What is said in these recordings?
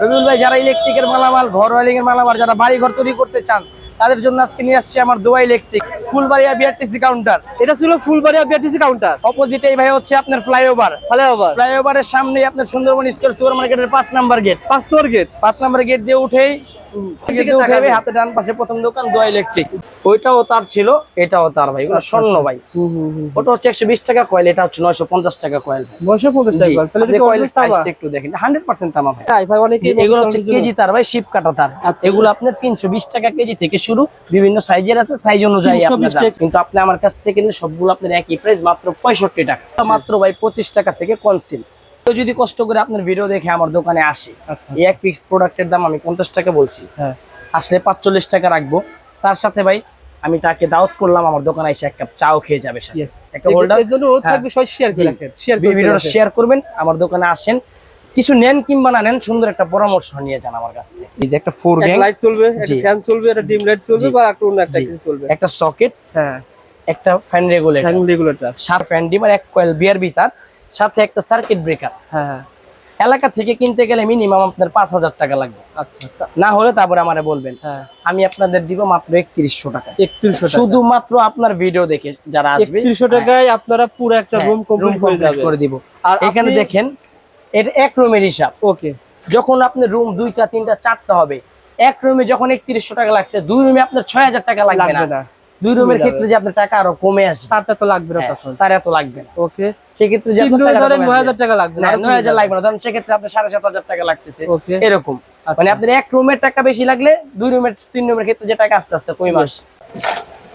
রবিউল ভাই, যারা ইলেকট্রিকের মালামাল ঘর ওয়ালিং এর মালামাল, যারা বাড়ি ঘর তৈরি করতে চান, তাদের জন্য আজকে নিয়ে আসছি আমার দোয়া ইলেকট্রিক ফুলবাড়িয়া বিআরটিসি কাউন্টার এটা ছিল ফুলবাড়িয়া বিআরটিসি কাউন্টার অপোজিটেই ভাই হচ্ছে আপনার ফ্লাইওভার ফ্লাইওভার ফ্লাইওভারের সামনে আপনার সুন্দরবন স্কোয়ার সুপার মার্কেটের পাঁচ নাম্বার গেট পাঁচ নম্বর গেট পাঁচ নাম্বার গেট দিয়ে উঠেই দিকে দিয়ে উঠে তাকাবে। হাতে ডান পাশে প্রথম দোকান দোয়া ইলেকট্রিক ওইটাও তার ছিল এটাও তার ভাই ওটা স্বর্ণ ভাই। ওটা হচ্ছে একশো বিশ টাকা কয়েল এটা হচ্ছে নয়শো পঞ্চাশ টাকা কয়েল নয়শো পঞ্চাশ একটু দেখেন। হান্ড্রেড পার্সেন্ট তামা ভাই। এগুলো হচ্ছে কেজি তার ভাই শিপ কাটা তার। এগুলো আপনার তিনশো বিশ টাকা কেজি থেকে শুরু। বিভিন্ন সাইজের আছে সাইজ অনুযায়ী 320 আপনার কিন্তু আপনি আমার কাছ থেকে নিলে সবগুলো আপনার একই প্রাইস মাত্র পঁয়ষট্টি টাকা। মাত্র ভাই পঁচিশ টাকা থেকে কনসিল তো যদি কষ্ট করে আপনার ভিডিও দেখে আমার দোকানে আসে আচ্ছা এক পিক্স প্রোডাক্টের দাম আমি পঞ্চাশ টাকা বলছি। হ্যাঁ। আসলে পাঁচচল্লিশ টাকা রাখব। তার সাথে ভাই আমি তাকে দাওয়াত করলাম আমার দোকানে এসে এক কাপ চাও খেয়ে যাবে একটা হোল্ডার জন্য শেয়ার। শেয়ার করবেন আমার দোকানে আসেন। কিছু নেন কিংবা না নেন সুন্দর একটা পরামর্শ নিয়ে যান আমার কাছ থেকে। এই যে একটা ফোর গ্যাং লাইট চলবে একটা ফ্যান চলবে একটা ডিম লাইট চলবে বা একটা অন্য একটা কিছু চলবে। একটা সকেট হ্যাঁ। একটা ফ্যান রেগুলেটর ফ্যান রেগুলেটর সাত ফ্যান ডিম আর এক কয়েল বিআরবি তার সাথে একটা সার্কিট ব্রেকার হ্যাঁ হ্যাঁ। এলাকা থেকে কিনতে গেলে মিনিমাম আপনার পাঁচ হাজার টাকা লাগবে। আচ্ছা না হলে তারপরে আমারে বলবেন হ্যাঁ। আমি আপনাদের দিব মাত্র একত্রিশশো টাকা। একত্রিশশো শুধুমাত্র আপনার ভিডিও দেখে যারা আসবে একত্রিশশো টাকায় আপনারা পুরো একটা হ্যাঁ, রুম কমপ্লিট হয়ে করে দিব। আর এখানে দেখেন এর এক রুমের হিসাব ওকে। যখন আপনার রুম দুইটা তিনটা চারটা হবে এক রুমে যখন একত্রিশশো টাকা লাগছে দুই রুমে আপনার ছয় হাজার টাকা লাগবে না। দুই রুমের ক্ষেত্রে যে আপনার টাকা আরও কমে আসবে। তারটা তো লাগবে না হ্যাঁ, তার এত লাগবে না। ওকে। সেক্ষেত্রে যে আপনার নয়। হাজার টাকা লাগবে না নয় হাজার। লাগবে না ধরেন সেক্ষেত্রে আপনার সাড়ে সাত হাজার টাকা লাগতেছে। এরকম। আচ্ছা। মানে আপনার এক রুমের টাকা বেশি লাগলে দুই রুমের তিন রুমের ক্ষেত্রে যে টাকা আস্তে আস্তে কমে আসে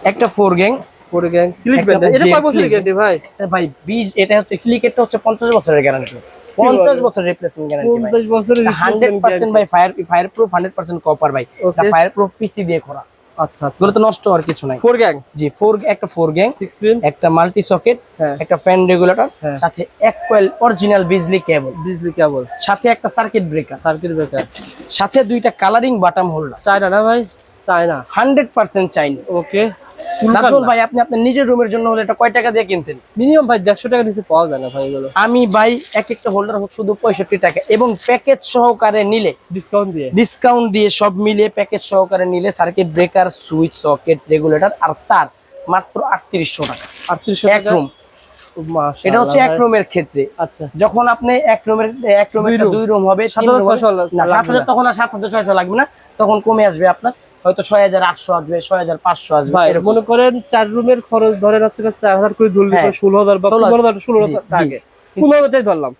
একটা ফোর গ্যাং পরে গ্যাং ক্লিক এটা কয় বছরের গ্যারান্টি ভাই? ভাই বিশ এটা হচ্ছে ক্লিকেটটা হচ্ছে পঞ্চাশ বছরের গ্যারান্টি পঞ্চাশ বছরের রিপ্লেসমেন্ট গ্যারান্টি ভাই। পঞ্চাশ বছরের হান্ড্রেড replacement পার্সেন্ট ভাই fire fire proof hundred percent copper ভাই Okay. ফায়ার প্রুফ পিসি দিয়ে করা। আচ্ছা আচ্ছা। তো নষ্ট হওয়ার কিছু নাই। ফোর গ্যাং জি ফোর একটা ফোর গ্যাং সিক্স পিন একটা মাল্টি সকেট হ্যাঁ। একটা ফ্যান রেগুলেটর। সাথে এক কয়েল অরিজিনাল বিজলি কেবল বিজলি কেবল সাথে একটা সার্কিট ব্রেকার সার্কিট ব্রেকার সাথে দুইটা কালারিং বাটাম হোল্ডার চায়না না ভাই? China hundred percent Chinese okay Najmul ভাই আপনি আপনার নিজের রুমের জন্য হলে এটা কয় টাকা দিয়ে কিনতেন? মিনিমাম ভাই দেড়শো টাকা নিচে পাওয়া যায় না ভাই এগুলো। আমি ভাই এক একটা হোল্ডার শুধু পঁয়ষট্টি টাকা এবং প্যাকেজ সহকারে নিলে ডিসকাউন্ট দিয়ে। ডিসকাউন্ট দিয়ে সব মিলিয়ে প্যাকেজ সহকারে নিলে circuit breaker switch socket regulator আর তার মাত্র আটত্রিশশো টাকা। আটত্রিশশো এক রুম এটা হচ্ছে এক রুমের ক্ষেত্রে। আচ্ছা। যখন আপনি এক রুমের এক রুমের দুই রুম হবে সাত হাজার। তখন আর সাত হাজার ছয়শো লাগবে না তখন কমে আসবে আপনার হয়তো ছয় হাজার আটশো আসবে ছয় হাজার পাঁচশো আসবে। মনে করেন চার রুমের খরচ ধরেন হচ্ছে চার হাজার করে ধরলে হ্যাঁ। ষোলো হাজার বা পনেরো হাজার ষোলো হাজার। আগে। ধরলাম।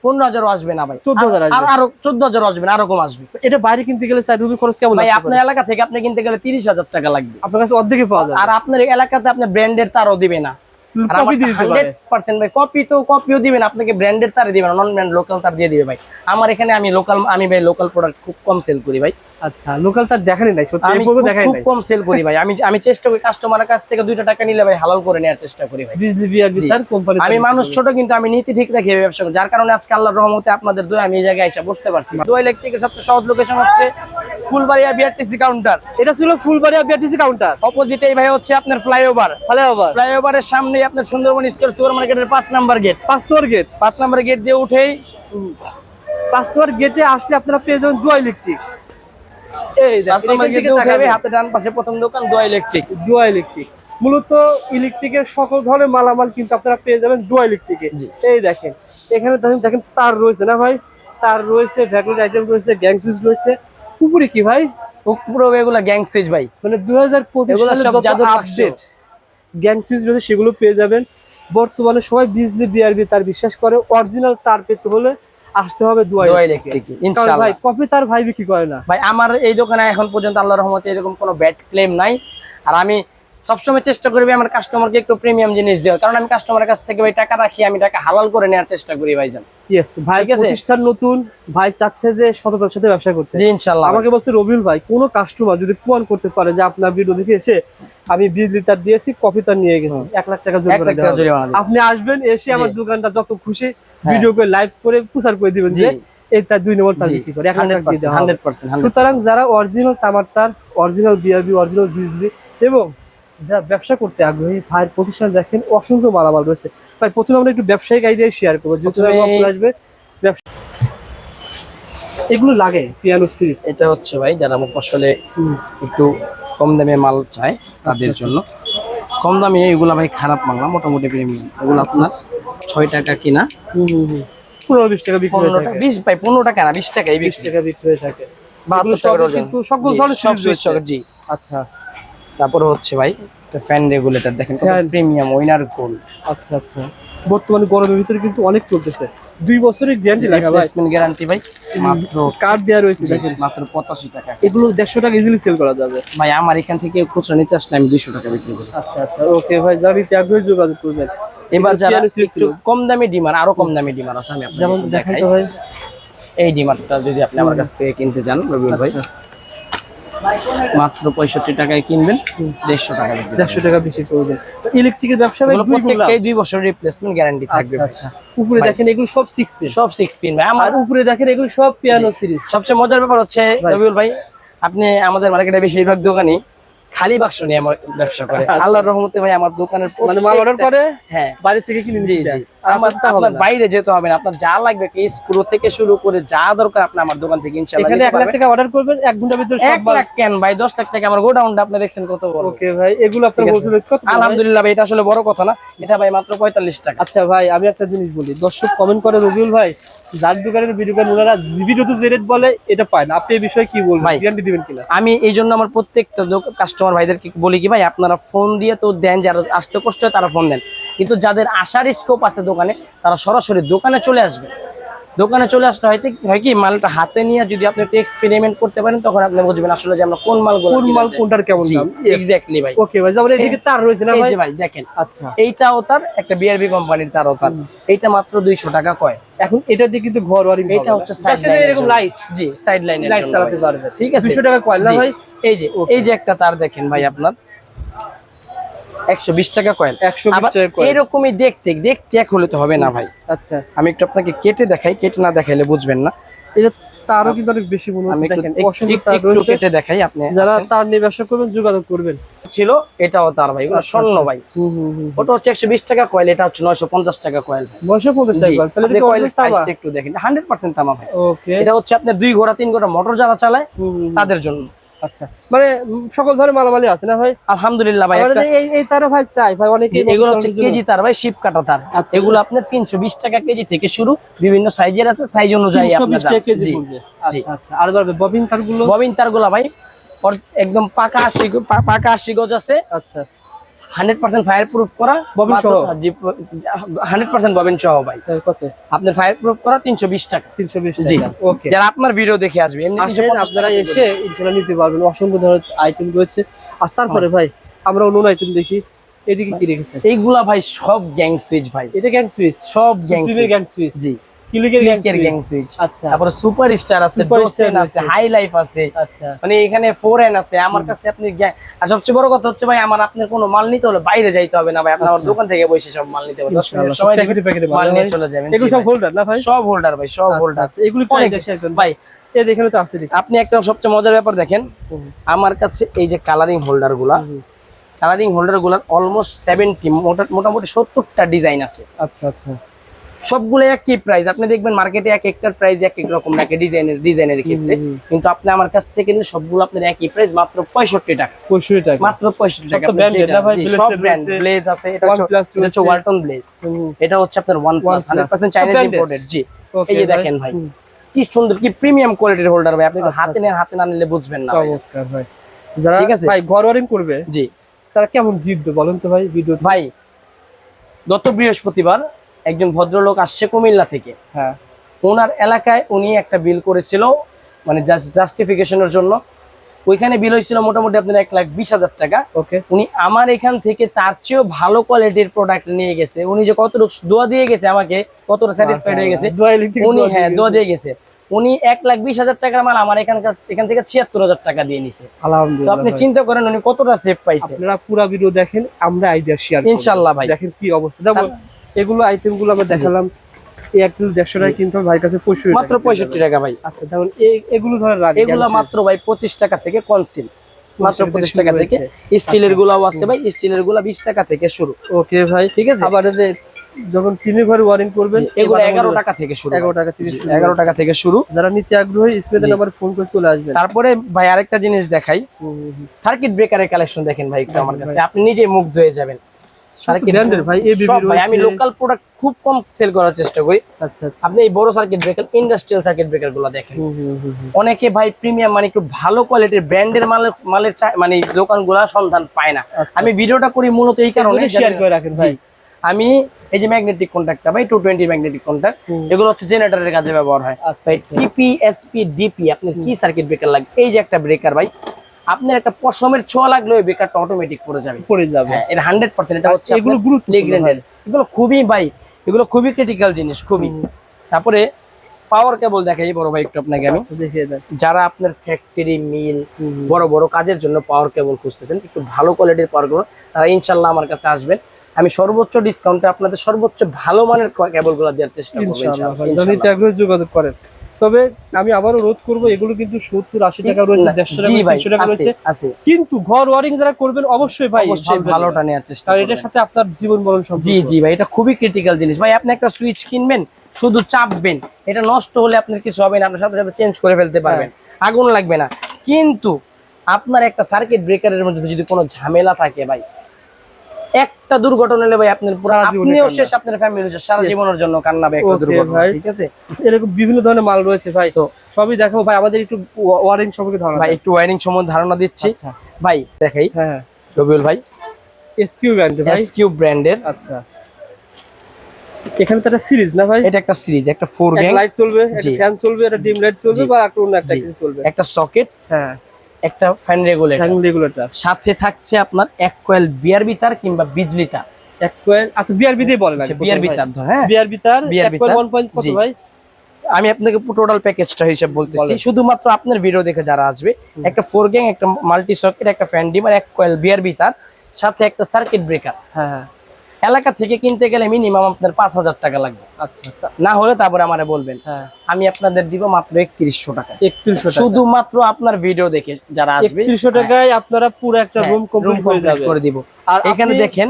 আসবে না ভাই। 14,000 আর- আরও চোদ্দ হাজার আসবে না আরও কম আসবে। এটা বাইরে কিনতে গেলে খরচ কেমন ভাই আপনার এলাকা থেকে আপনি কিনতে গেলে তিরিশ হাজার টাকা লাগবে। আপনার কাছে পাওয়া যাবে। আর আপনার এলাকাতে ব্র্যান্ডের তারও দিবে না। কপি তো কপিও দিবেন আপনাকে ব্র্যান্ডের তারে দিবেন নন ব্র্যান্ড লোকাল তার দিয়ে দিবে ভাই। আমার এখানে আমি লোকাল আমি ভাই লোকাল প্রোডাক্ট খুব কম সেল করি ভাই। আচ্ছা লোকাল তার দেখানি নাই সত্যি এই পর্যন্ত দেখাই খুব কম সেল করি ভাই। আমি আমি চেষ্টা করি কাস্টমারের কাছ থেকে দুইটা টাকা নিলে ভাই হালাল করে নেওয়ার চেষ্টা করি ভাই। বিজলি বিআরবি জি। তার কোম্পানি আমি মানুষ ছোট কিন্তু আমি নীতি ঠিক রেখে ব্যবসা করি যার কারণে আজকে আল্লাহর রহমতে আপনাদের দোয়া আমি এই জায়গায় এসে বসতে পারছি। দোয়া ইলেকট্রিকের সবচেয়ে সহজ লোকেশন হচ্ছে ফুলবাড়িয়া বিআরটিসি কাউন্টার এটা ছিল ফুলবাড়িয়া বিআরটিসি কাউন্টার অপোজিটেই ভাই হচ্ছে আপনার ফ্লাইওভার ফ্লাইওভার ফ্লাইওভারের সামনেই আপনার সুন্দরবন স্কোয়ার সুপার মার্কেটের পাঁচ নাম্বার গেট পাঁচ নম্বর গেট পাঁচ নাম্বার গেট দিয়ে উঠেই পাঁচ নম্বর গেটে আসলে আপনারা পেয়ে যাবেন দুয়া ইলেকট্রিক। হাতে ডান পাশে প্রথম দোকান দোয়া ইলেকট্রিক দুয়া ইলেকট্রিক মূলত ইলেকট্রিকের সকল ধরনের মালামাল কিন্তু আপনারা পেয়ে যাবেন দুয়া ইলেকট্রিকে জি। এই দেখেন এখানে দেখেন দেখেন তার রয়েছে না ভাই? তার রয়েছে আইটেম রয়েছে গ্যাং সুইচ রয়েছে। উপরে কি ভাই? পুরো এগুলা গ্যাং সুইচ ভাই। মানে সব জাদুর আপডেট গ্যাং সুইচ রয়েছে সেগুলো পেয়ে যাবেন। বর্তমানে সবাই বিজলি বিআরবি তার বিশ্বাস করে অরিজিনাল তার পেতে হলে আসতে হবে দুয়া ইলেকট্রিকে ইনশাআল্লাহ। ভাই কপি তার ভাই বিক্রি করে না। ভাই আমার এই দোকানে এখন পর্যন্ত আল্লাহর রহমতে এরকম কোনো ব্যাড ক্লেম নাই। আর আমি সবসময় চেষ্টা করবি আমার কাস্টমারকে একটু প্রিমিয়াম জিনিস দেওয়ার। কারণ আমি কাস্টমারের কাছ থেকে ভাই টাকা রাখি আমি টাকা হালাল করে নেওয়ার চেষ্টা করি ভাইজান। ইয়েস ভাই প্রতিষ্ঠান নতুন ভাই চাচ্ছে যে সততার সাথে ব্যবসা করতে। জি ইনশাআল্লাহ। আমাকে বলছে রবিউল ভাই কোনো কাস্টমার যদি প্রমাণ করতে পারে যে আপনার ভিডিও দেখে এসে আমি বিজলি তার দিয়েছি কপি তার নিয়ে গেছি এক লাখ টাকা জরিমানা। আপনি আসবেন এসে আমার দোকানটা যত খুশি। ভিডিও করে লাইভ করে প্রচার করে দিবেন যে তার দুই নম্বর তার বিক্রি করে? সুতরাং যারা অরিজিনাল তামার তার অরিজিনাল বিআরবি অরিজিনাল বিজলি এবং যারা ব্যবসা করতে আগ্রহী ভাইয়ের প্রতিষ্ঠান দেখেন অসংখ্য মালামাল রয়েছে। ভাই প্রথমে আমরা একটু ব্যবসায়িক আইডিয়া শেয়ার করব যেহেতু আসবে। ব্যবসা এগুলো লাগে পিয়ানো সিরিজ এটা হচ্ছে ভাই যারা ফসলে একটু কম দামে মাল চায় তাদের জন্য। কম দামে এগুলা ভাই খারাপ মাল না মোটামুটি প্রিমিয়াম এগুলো আপনার ছয় টাকা কিনা। পনেরো বিশ টাকা বিক্রি টাকা বিশ ভাই পনেরো টাকা না বিশ টাকাই বিশ টাকা বিক্রি হয়ে থাকে। সকল ধরনের জি। আচ্ছা। তারপরে হচ্ছে ভাই ফ্যান রেগুলেটর দেখেন প্রিমিয়াম উইনার গোল্ড আচ্ছা আচ্ছা। বর্তমানে গরমের ভিতরে কিন্তু অনেক চলতেছে। দুই বছরের গ্যারান্টি লাগা ভাই গ্যারান্টি ভাই মাত্র কার্ড দেওয়া রয়েছে দেখেন। মাত্র পঁচাশি টাকা। এগুলো দেড়শো টাকা ইজিলি সেল করা যাবে। ভাই আমার এখান থেকে খুচরা নিতে আসলে আমি দুইশো টাকা বিক্রি করি। আচ্ছা আচ্ছা ওকে ভাই যাবি ত্যাগ যোগাযোগ করবেন। এবার যারা একটু কম দামি ডিমার আরও কম দামি ডিমার আছে আমি আপনাদের যেমন দেখাই ভাই। এই ডিমারটা যদি আপনি আমার কাছ থেকে কিনতে চান রবিউল ভাই। আচ্ছা। মাত্র পঁয়ষট্টি টাকায় কিনবেন দেড়শো টাকা দেড়শো টাকা বেশি করবেন। ইলেকট্রিকের ব্যবসা দুই। প্রত্যেকটাই বছরের রিপ্লেসমেন্ট গ্যারান্টি থাকবে আচ্ছা। আচ্ছা উপরে দেখেন এগুলো সব সিক্স পিস সব সিক্স পিন ভাই। আমার উপরে দেখেন এগুলো সব পিয়ানো সিরিজ সবচেয়ে মজার ব্যাপার হচ্ছে রবিউল ভাই আপনি আমাদের মার্কেটে বেশিরভাগ দোকানই খালি বাক্স নিয়ে আমার ব্যবসা করে। আল্লাহর রহমতে ভাই আমার দোকানের আচ্ছা। মানে মাল অর্ডার করে হ্যাঁ। বাড়ি থেকে কিনে জি নিয়ে জি। যায় আপনার বাইরে যেতে হবে না। আপনার যা লাগবে কি স্ক্রু থেকে শুরু করে যা দরকার আপনি আমার দোকান থেকে ইনশাআল্লাহ এখানে লাখ। টাকা অর্ডার করবেন এক ঘণ্টার ভিতরে সব কেন ভাই? দশ লাখ টাকা আমার গোডাউনটা আপনি দেখছেন কত বড়। ওকে ভাই এগুলো ঠিক কত আলহামদুলিল্লাহ ভাই এটা আসলে বড় কথা না। এটা ভাই মাত্র পঁয়তাল্লিশ টাকা। আচ্ছা ভাই আমি একটা জিনিস বলি। দর্শক কমেন্ট করে রবিউল ভাই যার দোকানের ভিডিও ওনারা ভিডিওতে যে রেট বলে এটা পায় না। আপনি এই বিষয়ে কি বলবেন। গ্যারান্টি দিবেন কিনা? আমি এই জন্য আমার প্রত্যেকটা কাস্টমার ভাইদেরকে বলি কি ভাই আপনারা ফোন দিয়ে তো দেন যারা আসতে কষ্ট হয় তারা ফোন দেন। কিন্তু যাদের আসার স্কোপ আছে দোকানে তারা সরাসরি দোকানে চলে আসবে। দোকানে চলে আসলে হয়তো হয় কি মালটা হাতে নিয়ে যদি আপনি একটু এক্সপেরিমেন্ট করতে পারেন তখন আপনি বুঝবেন আসলে যে আমরা কোন মাল কোন মাল কোনটার কেমন দাম? এক্স্যাক্টলি ভাই। ওকে ভাই যেমন এদিকে তার রয়েছে না এই ভাই? যে ভাই দেখেন। আচ্ছা। এইটাও তার একটা বিআরবি কোম্পানির তারও তার। এইটা মাত্র দুইশো টাকা কয়। এখন এটা দিয়ে কিন্তু ঘর ওয়ারিং এটা হচ্ছে সাইড লাইন এরকম লাইট জি সাইড লাইনের লাইট চালাতে পারবে। ঠিক আছে? 200 টাকা কয় না ভাই? এই যে এই যে একটা তার দেখেন ভাই আপনার। একশো বিশ টাকা কয়েল 120 কয়েল। এরকমই দেখতে দেখতে এক হলে তো হবে না ভাই। আচ্ছা। আমি একটু আপনাকে কেটে দেখাই কেটে না দেখাইলে বুঝবেন না। এটা তারও কিন্তু অনেক বেশি মনে হচ্ছে দেখেন একটু- কেটে দেখাই আপনি যারা তার নিয়ে ব্যবসা করবেন যোগাযোগ করবেন। ছিল এটাও তার ভাই ওগুলো স্বর্ণ ভাই। হুম হুম হুম ওটা হচ্ছে একশো বিশ টাকা কয়েল এটা হচ্ছে নয়শো পঞ্চাশ টাকা কয়েল নয়শো পঞ্চাশ জি, টাকা তাহলে এটা কয়েলের সাইজটা একটু দেখেন হান্ড্রেড পার্সেন্ট তামা ভাই। ওকে এটা হচ্ছে আপনার দুই ঘোড়া তিন ঘোড়া মোটর যারা চালায়। তাদের জন্য। আচ্ছা মানে সকল ধরনের মালামালি আছে না ভাই? আলহামদুলিল্লাহ ভাই এই তার ভাই চাই ভাই অনেকে এগুলো হচ্ছে কেজি তার ভাই শিপ কাটা তার। আচ্ছা। এগুলো আপনার তিনশো বিশ টাকা কেজি থেকে শুরু বিভিন্ন সাইজের আছে সাইজ অনুযায়ী কেজি। আচ্ছা আচ্ছা। আর ববিন তারগুলো? ববিন তারগুলা ভাই একদম পাকা আশি পাকা আশি গজ আছে। আচ্ছা। হান্ড্রেড পার্সেন্ট ফায়ার প্রুফ করা ববিন সহ? হান্ড্রেড পার্সেন্ট ববিন সহ ভাই। কত? আপনার ফায়ার প্রুফ করা তিনশো বিশ টাকা। তিনশো বিশ জি। ওকে। যারা আপনার ভিডিও দেখে আসবে এমনি আপনারা এসে ইনশাল্লাহ নিতে পারবেন। অসংখ্য ধরনের আইটেম রয়েছে। আর তারপরে ভাই আমরা অন্য আইটেম দেখি। এদিকে কি রেখেছেন? এইগুলা ভাই সব গ্যাং সুইচ ভাই। এটা গ্যাং সুইচ? সব গ্যাং সুইচ। Gang switch? জি। কিলিকের গ্যাং ক্লিকের গ্যাং সুইচ সুইচ আচ্ছা। তারপরে সুপার স্টার আছে ডোসেন আছে। হাই লাইফ আছে। আচ্ছা। মানে এখানে ফোর এন আছে আমার কাছে আপনি আর সবচেয়ে বড় কথা হচ্ছে ভাই আমার আপনার কোনো মাল নিতে হলে বাইরে যাইতে হবে না ভাই আপনি আমার দোকান থেকে বসে সব মাল নিতে মাল নিয়ে চলে যাবেন এগুলো সব ভাই। হোল্ডার না ভাই? সব হোল্ডার ভাই সব আচ্ছা, হোল্ডার আচ্ছা, এগুলো ভাই এই দেখেন তো আছে আপনি একটা সবচেয়ে মজার ব্যাপার দেখেন আমার কাছে এই যে কালারিং হোল্ডারগুলা কালারিং হোল্ডারগুলার অলমোস্ট সেভেন্টি মোটামুটি সত্তরটা ডিজাইন আছে। আচ্ছা আচ্ছা। সবগুলো একই প্রাইস আপনি দেখবেন মার্কেটে এক একটার প্রাইস এক এক রকম থাকে ডিজাইনের ডিজাইনের ক্ষেত্রে। কিন্তু আপনি আমার কাছ থেকে নিলে সবগুলো আপনার একই প্রাইস মাত্র পঁয়ষট্টি টাকা। পঁয়ষট্টি টাকা। মাত্র পঁয়ষট্টি টাকা। সব ব্র্যান্ড ব্লেজ আছে এটা হচ্ছে ওয়ালটন ব্লেজ এটা হচ্ছে আপনার one plus hundred percent Chinese imported জি। এই যে দেখেন ভাই। কি সুন্দর কি প্রিমিয়াম কোয়ালিটির হোল্ডার ভাই। আপনি আচ্ছা, হাতে নেন হাতে না নিলে বুঝবেন না। চমৎকার ভাই। যারা ঠিক আছে? ভাই ঘর ওয়ারিং করবে জি। তারা কেমন জিতবে বলেন তো ভাই ভিডিও ভাই গত বৃহস্পতিবার একজন ভদ্রলোক আসছে কুমিল্লা থেকে। হ্যাঁ। ওনার এলাকায় উনি একটা বিল করেছিল মানে জাস্টিফিকেশনের জন্য। ওইখানে বিল হয়েছিল মোটামুটি আপনার এক লাখ বিশ হাজার টাকা। ওকে। উনি আমার এখান থেকে তার চেয়েও ভালো কোয়ালিটির প্রোডাক্ট নিয়ে গেছে। উনি যে কতটুকু দোয়া দিয়ে গেছে আমাকে কতটা স্যাটিসফাইড হয়ে গেছে। উনি হ্যাঁ দোয়া দিয়ে গেছে। উনি এক লাখ বিশ হাজার টাকার মাল আমার এখানকার এখান থেকে ছিয়াত্তর হাজার টাকা দিয়ে নিছে। আলহামদুলিল্লাহ আপনি চিন্তা করেন উনি কতটা সেফ পাইছে। আপনারা পুরো ভিডিও দেখেন আমরা আইডিয়া শেয়ার ইনশাল্লাহ ভাই। দেখেন কি অবস্থা। এগুলো আইটেমগুলো আমরা দেখালাম। এই এক কিলো দেড়শো টাকা কিনতে হবে ভাইয়ের কাছে পঁয়ষট্টি মাত্র পঁয়ষট্টি টাকা ভাই। আচ্ছা এগুলো ধরেন রাখ এগুলা মাত্র ভাই পঁচিশ টাকা থেকে কনসিল মাত্র পঁচিশ টাকা থেকে। স্টিলের গুলাও আছে ভাই স্টিলেরগুলা বিশ টাকা থেকে শুরু। ওকে ভাই ঠিক আছে? আবার যখন টিনের ঘরে ওয়ারিং করবেন এগুলো এগারো টাকা থেকে শুরু। এগারো টাকা থেকে এগারো টাকা থেকে শুরু। যারা নিতে আগ্রহী স্ক্রিনে জি। ফোন করে চলে আসবেন। তারপরে ভাই আরেকটা জিনিস দেখাই। সার্কিট ব্রেকারের কালেকশন দেখেন ভাই একটু আমার কাছে। আপনি নিজে মুগ্ধ হয়ে যাবেন। সার্কিট ভাই, ABB সব ভাই আমি লোকাল প্রোডাক্ট খুব কম সেল করার চেষ্টা করি। আচ্ছা আচ্ছা। আপনি এই বড় সার্কিট ব্রেকার ইন্ডাস্ট্রিয়াল সার্কিট ব্রেকারগুলো দেখেন। অনেকে ভাই প্রিমিয়াম মানে একটু ভালো কোয়ালিটির ব্র্যান্ডের মালের মালের মানে দোকানগুলা সন্ধান পায় না। আচ্ছা, আমি ভিডিওটা করি মূলত এই কারণে। শেয়ার করে রাখেন ভাই। আমি এই যে ম্যাগনেটিক কন্ট্যাক্টটা ভাই টু টোয়েন্টি ম্যাগনেটিক কন্ট্যাক্ট এগুলো হচ্ছে জেনারেটরের কাজে ব্যবহার হয়। আচ্ছা আচ্ছা। ডিপি আপনার কি সার্কিট ব্রেকার লাগে এই যে একটা ব্রেকার ভাই আপনার একটা পশমের ছোঁয়া লাগলে ওই ব্রেকারটা অটোমেটিক পড়ে যাবে। পড়ে যাবে। এটা হান্ড্রেড পার্সেন্ট এটা হচ্ছে এগুলো Legrand-এর। এগুলো খুবই ভাই এগুলো খুবই ক্রিটিক্যাল জিনিস খুবই। তারপরে পাওয়ার কেবল দেখাই বড় ভাই একটু আপনাকে আমি। আচ্ছা যারা আপনার ফ্যাক্টরি মিল। বড় বড় কাজের জন্য পাওয়ার কেবল খুঁজতেছেন একটু ভালো কোয়ালিটির পাওয়ার কেবল তারা ইনশাল্লাহ আমার কাছে আসবেন। আমি সর্বোচ্চ ডিসকাউন্টে আপনাদের সর্বোচ্চ ভালো মানের কেবলগুলো দেওয়ার চেষ্টা করব যোগাযোগ করেন। তবে আমি আবারও রোধ করব এগুলো কিন্তু সত্তর আশি টাকা রয়েছে দেড়শো টাকা তিনশো টাকা রয়েছে। কিন্তু ঘর ওয়ারিং যারা করবেন অবশ্যই ভাই ভালো ভালোটা নেওয়ার চেষ্টা কারণ এটার সাথে আপনার জীবন মরণ সম্পর্ক। জি জি ভাই এটা খুবই ক্রিটিক্যাল জিনিস। ভাই আপনি একটা সুইচ কিনবেন শুধু চাপবেন। এটা নষ্ট হলে আপনার কিছু হবে না আপনার সাথে সাথে চেঞ্জ করে ফেলতে পারবেন। আগুন লাগবে না। কিন্তু আপনার একটা সার্কিট ব্রেকারের মধ্যে যদি কোনো ঝামেলা থাকে ভাই একটা দুর্ঘটনা হলে ভাই আপনার পুরো আপনিও শেষ আপনার ফ্যামিলি শেষ সারা জীবনের জন্য কান্না একটা দুর্ঘটনা ভাই। ঠিক আছে? এরকম বিভিন্ন ধরনের মাল রয়েছে ভাই তো সবই দেখো ভাই আমাদের একটু ওয়ারিং সম্পর্কে ধারণা ভাই একটু ওয়ারিং সম্বন্ধে ধারণা দিচ্ছি। আচ্ছা। ভাই দেখাই। হ্যাঁ রবিউল ভাই। এসকিউ ব্র্যান্ডের ভাই। এসকিউ ব্র্যান্ডের আচ্ছা। এখানে তো একটা সিরিজ না ভাই? এটা একটা সিরিজ একটা ফোর গ্যাং লাইট চলবে একটা ফ্যান চলবে একটা ডিম লাইট চলবে। বা একটা অন্য একটা। কিছু চলবে। একটা সকেট হ্যাঁ। একটা ফ্যান রেগুলেটর ফ্যান রেগুলেটর সাথে থাকছে আপনার এক কয়েল বিআরবি তার কিংবা বিজলি তার এক কয়েল আচ্ছা বিআরবি দিয়ে বলেন আচ্ছা, বিআরবি তার ধর, হ্যাঁ? বিআরবি তার কয়েল তার। 1 কত। ভাই? আমি আপনাকে টোটাল প্যাকেজটা হিসাব বলতেছি। শুধুমাত্র আপনার ভিডিও দেখে যারা আসবে একটা ফোর গ্যাং একটা মাল্টি সকেট একটা ফ্যান ডিম আর এক কয়েল বিআরবি তার সাথে একটা সার্কিট ব্রেকার হ্যাঁ হ্যাঁ। এলাকা থেকে কিনতে গেলে মিনিমাম আপনার পাঁচ হাজার টাকা লাগবে। আচ্ছা। না হলে তারপরে আমারে বলবেন হ্যাঁ। আমি আপনাদের দিব মাত্র একত্রিশশো টাকা। 3100 টাকা। শুধুমাত্র আপনার ভিডিও দেখে যারা আসবে 3100 টাকায় আপনারা পুরো একটা হ্যাঁ, রুম কমপ্লিট হয়ে যাবে। করে দিব। আর এখানে দেখেন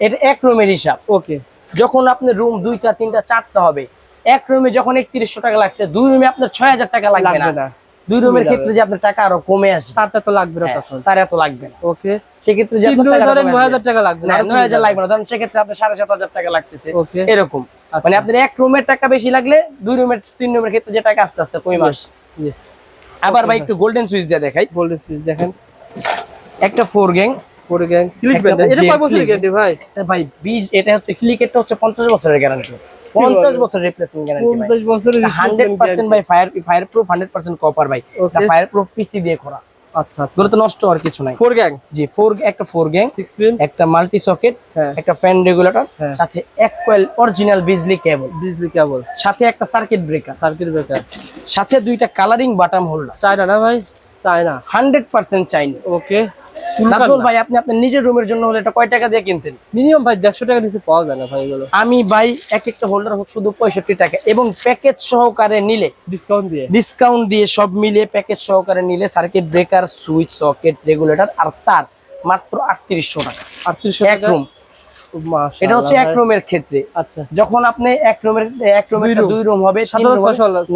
এটা এক রুমের হিসাব। ওকে। যখন আপনার রুম দুইটা তিনটা চারটা হবে এক রুমে যখন একত্রিশশো টাকা লাগছে দুই রুমে আপনার ছয় হাজার টাকা লাগবে না। দুই রুমের ক্ষেত্রে যে আপনার টাকা আরও কমে আসবে। তারটা তো লাগবে না হ্যাঁ, তখন। তার এত লাগবে না। ওকে। সেক্ষেত্রে যে আপনার টাকাটা ধরেন কমে নয় আসবে। হাজার টাকা লাগবে না আরও নয় হাজার কমে লাগবে না। ধরেন সেক্ষেত্রে আপনার সাড়ে সাত হাজার টাকা লাগতেছে। ওকে। এরকম। আচ্ছা। মানে আপনার এক রুমের টাকা বেশি লাগলে দুই রুমের তিন রুমের ক্ষেত্রে যে টাকা আস্তে আস্তে কমে আসে ইয়েস আবার ভাই একটু গোল্ডেন সুইচ দিয়ে দেখাই। গোল্ডেন সুইচ দেখেন। একটা four gang four gang click এটা কয় বছরের গ্যারান্টি ভাই? ভাই বিশ এটা হচ্ছে ক্লিকেটটা হচ্ছে পঞ্চাশ বছরের গ্যারান্টি পঞ্চাশ বছরের রিপ্লেসমেন্ট গ্যারান্টি ভাই। 50 বছরের হান্ড্রেড replacement পার্সেন্ট guarantee। ভাই fire fire proof hundred percent copper ভাই Okay. ফায়ার প্রুফ পিসি দিয়ে করা। আচ্ছা আচ্ছা। তো নষ্ট হওয়ার কিছু নাই। ফোর গ্যাং জি ফোর একটা ফোর গ্যাং 6 পিন একটা মাল্টি সকেট হ্যাঁ। একটা ফ্যান রেগুলেটর। সাথে এক কয়েল অরিজিনাল বিজলি কেবল বিজলি কেবল সাথে একটা সার্কিট ব্রেকার সার্কিট ব্রেকার সাথে দুইটা কালারিং বাটাম হোল্ডার চায়না না ভাই? China hundred percent Chinese okay Nazmul ভাই আপনি আপনার নিজের রুমের জন্য হলে এটা কয় টাকা দিয়ে কিনতেন? মিনিমাম ভাই দেড়শো টাকা নিচে পাওয়া যায় না ভাই এগুলো। আমি ভাই এক একটা হোল্ডার হোক শুধু পঁয়ষট্টি টাকা। এবং প্যাকেজ সহকারে নিলে ডিসকাউন্ট দিয়ে। ডিসকাউন্ট দিয়ে সব মিলিয়ে প্যাকেজ সহকারে নিলে circuit breaker switch socket regulator আর তার মাত্র আটত্রিশশো টাকা। আটত্রিশশো এক রুম এটা হচ্ছে এক রুমের ক্ষেত্রে। আচ্ছা। যখন আপনি এক রুমের এক রুমের দুই রুম হবে সাত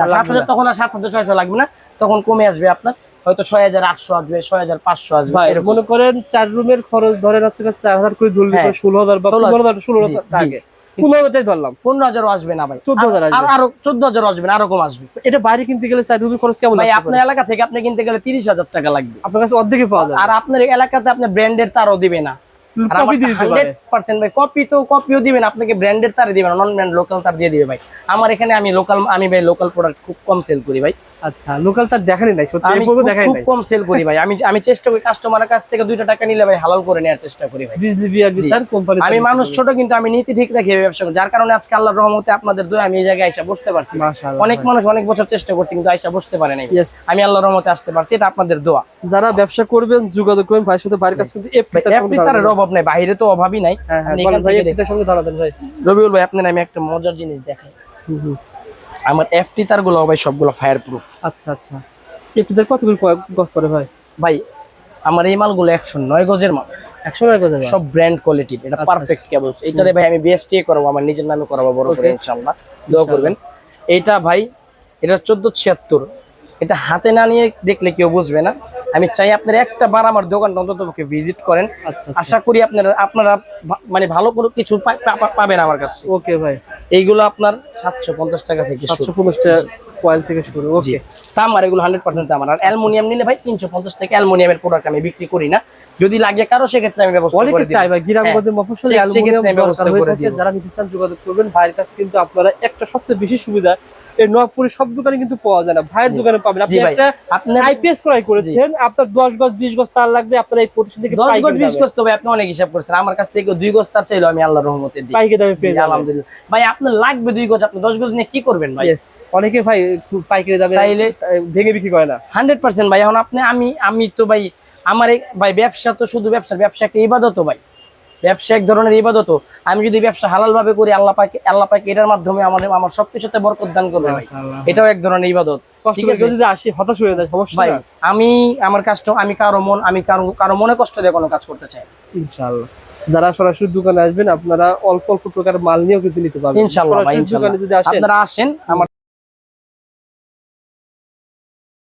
হাজার। তখন আর সাত হাজার ছয়শো লাগবে না। তখন কমে আসবে আপনার হয়তো ছয় হাজার আটশো আসবে ছয় হাজার পাঁচশো আসবে। মনে করেন চার রুমের খরচ ধরেন হচ্ছে চার হাজার করে ধরলে হ্যাঁ। ষোলো হাজার বা পনেরো হাজার ষোলো হাজার ধরলাম। পনেরো হাজারও আসবে না ভাই। 14,000 আর- আসবে। আরও চোদ্দ হাজারও আসবে না আরও কম আসবে। এটা বাইরে কিনতে গেলে চার রুমের খরচ কেমন ভাই আপনার এলাকা থেকে আপনি কিনতে গেলে তিরিশ হাজার টাকা লাগবে। আপনার কাছে পাওয়া যায় আর আপনার এলাকাতে আপনি ব্র্যান্ডের তারও দিবে না। কপি তো কপিও দিবেন আপনাকে ব্র্যান্ডের তার দিবেন নন ব্র্যান্ড লোকাল তার দিয়ে দিবে ভাই। আমার এখানে আমি লোকাল আমি ভাই লোকাল প্রোডাক্ট খুব কম সেল করি ভাই। আচ্ছা লোকাল তার দেখানি নাই সত্যি এই পর্যন্ত দেখাই খুব নাই। কম সেল করি ভাই। আমি আমি চেষ্টা করি কাস্টমারের কাছ থেকে দুইটা টাকা নিলে ভাই হালাল করে নেওয়ার চেষ্টা করি ভাই। বিজলি। তার কোম্পানি আমি মানুষ ছোট কিন্তু আমি নীতি ঠিক রাখি ব্যবসা। যার কারণে আজকে আল্লাহর রহমতে আপনাদের দোয়া আমি এই জায়গায় বসতে পারছি। মাশাআল্লাহ। অনেক মানুষ অনেক বছর চেষ্টা করছে কিন্তু আইসা বসতে পারে নাই আমি আল্লাহর রহমতে আসতে পারছি এটা আপনাদের দোয়া। যারা ব্যবসা করবেন যোগাযোগ করবেন ভাইয়ের সাথে বাইরের কাছে কিন্তু তার অভাব নাই বাইরে তো অভাবই নাই। হ্যাঁ হ্যাঁ এখান থেকে ভাই। রবিউল ভাই আপনার আমি একটা মজার জিনিস দেখাই। আমার এফটি তারগুলো ভাই সবগুলো ফায়ার প্রুফ আচ্ছা। আচ্ছা এফটি তার কতগুলো গজ করে ভাই? ভাই আমার এই মালগুলো একশো নয় গজের মাল। একশো নয় গজের সব ব্র্যান্ড কোয়ালিটির এটা আচ্ছা, পারফেক্ট কেবলস এটারে ভাই আমি বিএসটি করাবো আমার নিজের নামে করাবো বড় করে ইনশাল্লাহ ইনশাআল্লাহ। দোয়া করবেন। এইটা ভাই এটা চোদ্দ ছিয়াত্তর। এটা হাতে না নিয়ে দেখলে কেউ বুঝবে না। আমি চাই আপনারা একটা বার আমার দোকানটা অন্তত ভিজিট করেন। আচ্ছা আশা করি আপনারা আপনারা মানে ভালো কোনো কিছু পাবেন আমার কাছ থেকে। ওকে ভাই। এইগুলো আপনার সাতশো পঞ্চাশ টাকা থেকে। সাতশো পঞ্চাশ টাকা কয়েল থেকে শুরু ওকে। তামার এগুলো হান্ড্রেড পার্সেন্ট তামার আর অ্যালমোনিয়াম নিলে ভাই তিনশো পঞ্চাশ টাকা অ্যালমোনিয়ামের প্রোডাক্ট আমি বিক্রি করি না। যদি লাগে কারও সেক্ষেত্রে আমি ব্যবস্থা করে চাই ভাই গ্রামগঞ্জের মফস্বলে সে- অ্যালুমিনিয়াম সেক্ষেত্রে আমি ব্যবস্থা করে থাকে। যারা নিতে চান যোগাযোগ করবেন। ভাইয়ের কাছে কিন্তু আপনারা একটা সবচেয়ে বেশি সুবিধা এই সব দোকানে কিন্তু পাওয়া যায় না। ভাইয়ের দোকানে পাবেন। আপনি একটা আইপিএস ক্রয় করেছেন আপনার দশ গজ বিশ গজ তার লাগবে আপনার এই প্রতিষ্ঠান থেকে দশ গজ পাইকারি বিশ দামে। গজ তবে আপনি অনেক হিসাব করছেন। আমার কাছ থেকে দুই গজ তার চাইলো আমি আল্লাহ রহমতে দিই। পাইকারি দামে পেয়ে আলহামদুলিল্লাহ। ভাই আপনার লাগবে দুই গজ আপনি দশ গজ নিয়ে কি করবেন ভাই? অনেকে ভাই পাইকারি দামে তাইলে- ভেঙে বিক্রি করে না। হান্ড্রেড পার্সেন্ট ভাই এখন আপনি আমি আমি তো ভাই আমার ভাই ব্যবসা তো শুধু ব্যবসা ব্যবসা একটা ইবাদত ভাই। ব্যবসা এক ধরনের ইবাদত। আমি যদি ব্যবসা হালাল ভাবে করি আল্লাহ পাকে আল্লাহ পাকে এটার মাধ্যমে আমার আমার সবকিছুতে বরকত দান করবে এটাও এক ধরনের ইবাদত। ঠিক আছে? যদি আসি হতাশ হয়ে যায় সমস্যা ভাই আমি আমার কাজটা আমি কারও মন আমি কারও কারও মনে কষ্ট দিয়ে কোনো কাজ করতে চাই। ইনশাআল্লাহ। যারা সরাসরি দোকানে আসবেন আপনারা অল্প অল্প প্রকার মাল নিয়েও কিন্তু নিতে পারবেন। ইনশাল্লাহ দোকানে যদি আসেন আপনারা আসেন আমার